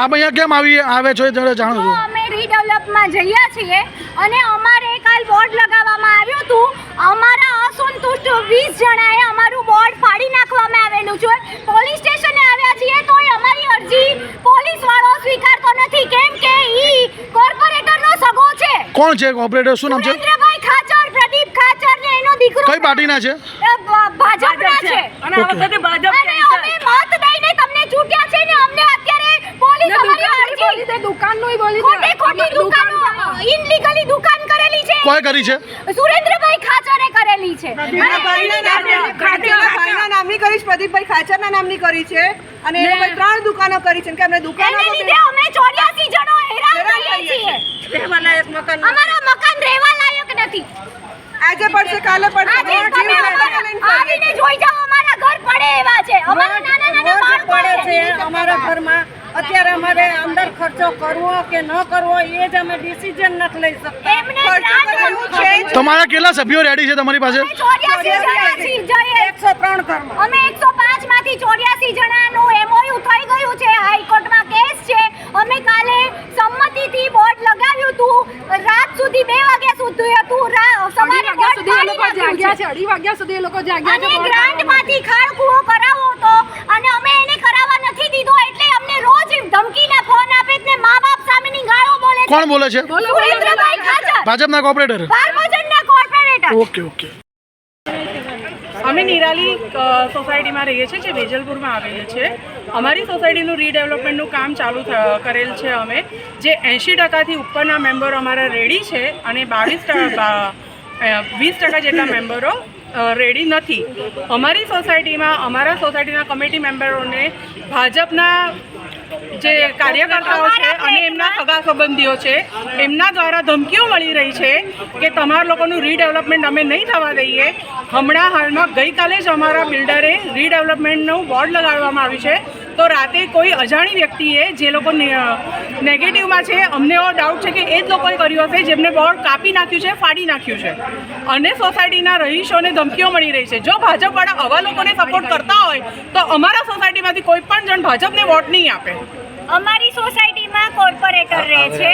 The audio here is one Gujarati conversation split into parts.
આપ અહીંયા કેમ આવી આવે છો એ જરા જાણો છો? અમે રીડેવલપમાં જઈએ છીએ અને અમારે કાલ બોર્ડ લગાવવામાં આવ્યું હતું. અમારા અસંતુષ્ટ વીસ જણાએ અમારું બોર્ડ ફાડી નાખવામાં આવેલું છે. પોલીસ સ્ટેશને આવ્યા છીએ તોય અમારી અરજી પોલીસ વાળો સ્વીકારતો નથી. કેમ કે ઈ કોર્પોરેટરનો સગો છે. કોણ છે? ઓપરેટર શું નામ છે? સુરેન્દ્રભાઈ ખાચર પ્રદીપ ખાચર ને એનો દીકરો કઈ પાર્ટીના છે? ભાજપના છે. અને આ વખતે ભાજપ અને અમે મત દઈને તમને ચૂંટ્યા છે. કોઈ કરી છે? સુરેન્દ્રભાઈ ખાચરે કરેલી છે. નામની- ખાચરના ભાઈના નામની કરી છે, પ્રદીપભાઈ ખાચરના નામની કરી છે. અને એ લોકોએ ત્રણ દુકાનો કરી છે કે અમને દુકાનો લીધે અમે 84 જણો હેરાન થઈએ છીએ. અમારા મકાન રહેવા લાયક નથી. આજે પડશે કાલે પડશે આજે અમારો તમે જીવ અમારા- લઈને ફરીએ આવીને જોઈ જાઓ અમારા ઘર પડે એવા છે અમારા નાના નાના બાળકો પડે છે છે અમારા ઘરમાં અત્યારે અમારે અંદર ખર્ચો કરવો કે ન કરવો એ જ અમે ડિસિઝન નથી લઈ શકતા. છે. તમારા કેટલા સભ્યો રેડી છે તમારી પાસે? અમે 84 જણા છીએ જઈએ એકસો ત્રણ ઘરમાં. અમે 105 માંથી 84 જણાનું એમઓયુ થઈ ગયું છે. હાઈકોર્ટમાં કેસ છે. અમે કાલે સંમતિથી બોર્ડ લગાવ્યું હતું. રાત સુધી બે વાગ્યા સુધી હતું. સવારે બોર્ડ લોકો નાખ્યું છે. અઢી વાગ્યા સુધી એ લોકો અને ગ્રાન્ટમાંથી ખાળકૂવો કરાવો હતો અને અમે એને કરાવવા નથી દીધો એટલે અમને રોજ ધમકીના ફોન આપે છે ને મા બાપ સામેની ગાળો બોલે છે કોણ બોલે છે? ભાજપના કોર્પોરેટર ઓકે ઓકે. અમે નિરાલી સોસાયટીમાં રહીએ છીએ જે વેજલપુરમાં આવેલી છે. અમારી સોસાયટીનું રીડેવલપમેન્ટનું કામ ચાલુ કરેલ છે અમે. જે એંશી ટકાથી ઉપરના મેમ્બરો અમારા રેડી છે અને બાવીસ ટકા વીસ ટકા જેટલા મેમ્બરો રેડી નથી. અમારી સોસાયટીમાં અમારા સોસાયટીના કમિટી મેમ્બરોને ભાજપના જે કાર્યકર્તાઓ છે અને એમના સગા સંબંધીઓ છે એમના દ્વારા ધમકીઓ મળી રહી છે કે તમારા લોકોનું રીડેવલપમેન્ટ અમે નહીં થવા દઈએ. હમણાં હાલમાં ગઈકાલે જ અમારા બિલ્ડરે રીડેવલપમેન્ટનું બોર્ડ લગાડવામાં આવ્યું છે. તો રાતે કોઈ અજાણી વ્યક્તિએ જે લોકો નેગેટિવમાં છે, અમને એવો ડાઉટ છે કે એ જ લોકોએ કર્યું હશે, જેમને બોર્ડ કાપી નાખ્યું છે, ફાડી નાખ્યું છે. અને સોસાયટીના રહીશોને ધમકીઓ મળી રહી છે. જો ભાજપવાળા આવા લોકોને સપોર્ટ કરતા હોય, તો અમારા સોસાયટીમાંથી કોઈ પણ જણ ભાજપને વોટ નહીં આપે. અમારી સોસાયટીમાં કોર્પોરેટર રહે છે.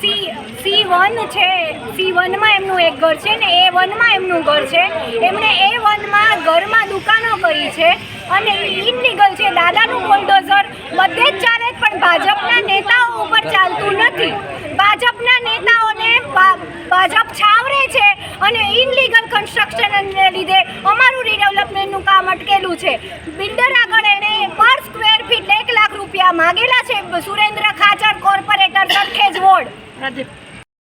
સી સી વન છે, સી વનમાં એમનું એક ઘર છે ને એ વનમાં એમનું ઘર છે. એમણે એ વનમાં ઘરમાં દુકાનો કરી છે. અને ઇનલીગલ છે. દાદાનું બુલડોઝર બધે જ ચાલે પણ ભાજપના નેતાઓ ઉપર ચાલતું નથી. ભાજપના નેતાઓને ભાજપ છાવરે છે અને ઇનલીગલ કન્સ્ટ્રક્શનને લીધે અમારું રીડેવલપમેન્ટનું કામ અટકેલું છે. બિલ્ડર આગળ એણે પર સ્ક્વેર ફીટ એક લાખ રૂપિયા માગેલા છે. Surendra Khachar corporator Sarkhej ward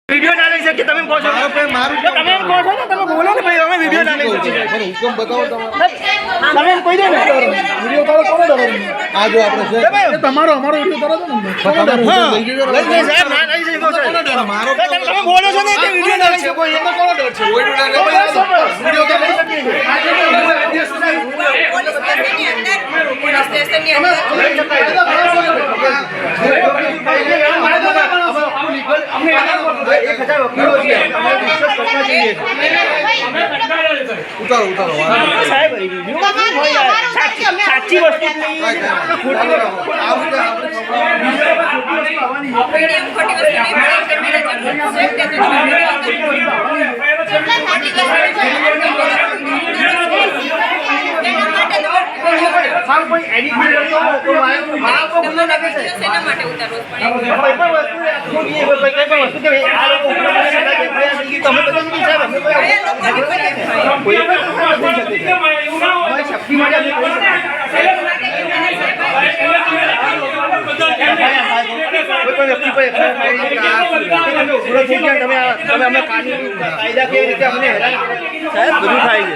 video ના લઈ શકીએ તમે કહો છો? તમે એમ કહો છો ને તમે બોલો ને ભાઈ અમે વીડિયો ના લઈ હુકમ બતાવો તમે એમ કહી દો ને વીડિયો તારો કોને ડરો આ જો આપણે છે. તમારો અમારો વીડિયો કરો ને કોનો ડર? લઈ સાહેબ ના લઈ જઈ દો સાહેબ. મારો તમે બોલો છો ને કે વીડિયો ના લઈ શકો એનો કોનો ડર છે? કોઈ ડર. નહીં. વીડિયો તો લઈ શકીએ અમને એક વકીલો છે અમે ડિસ્કસ કરવા જઈએ ઉતારો ઉતારો સાહેબ? સાચી સાચી વસ્તુ. ખોટી કરતો વસ્તુ આખું માટે આ શું? તમે અમે કાનૂની કાયદા કેવી રીતે અમને હેરાન? સાહેબ બધું થાય છે.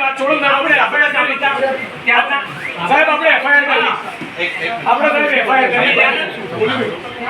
વાત છોડો ના આપણે આપણે ત્યાંના સાહેબ આપણે એફઆઈઆર કરી. આપણે સાહેબ એફઆઈઆર કરી.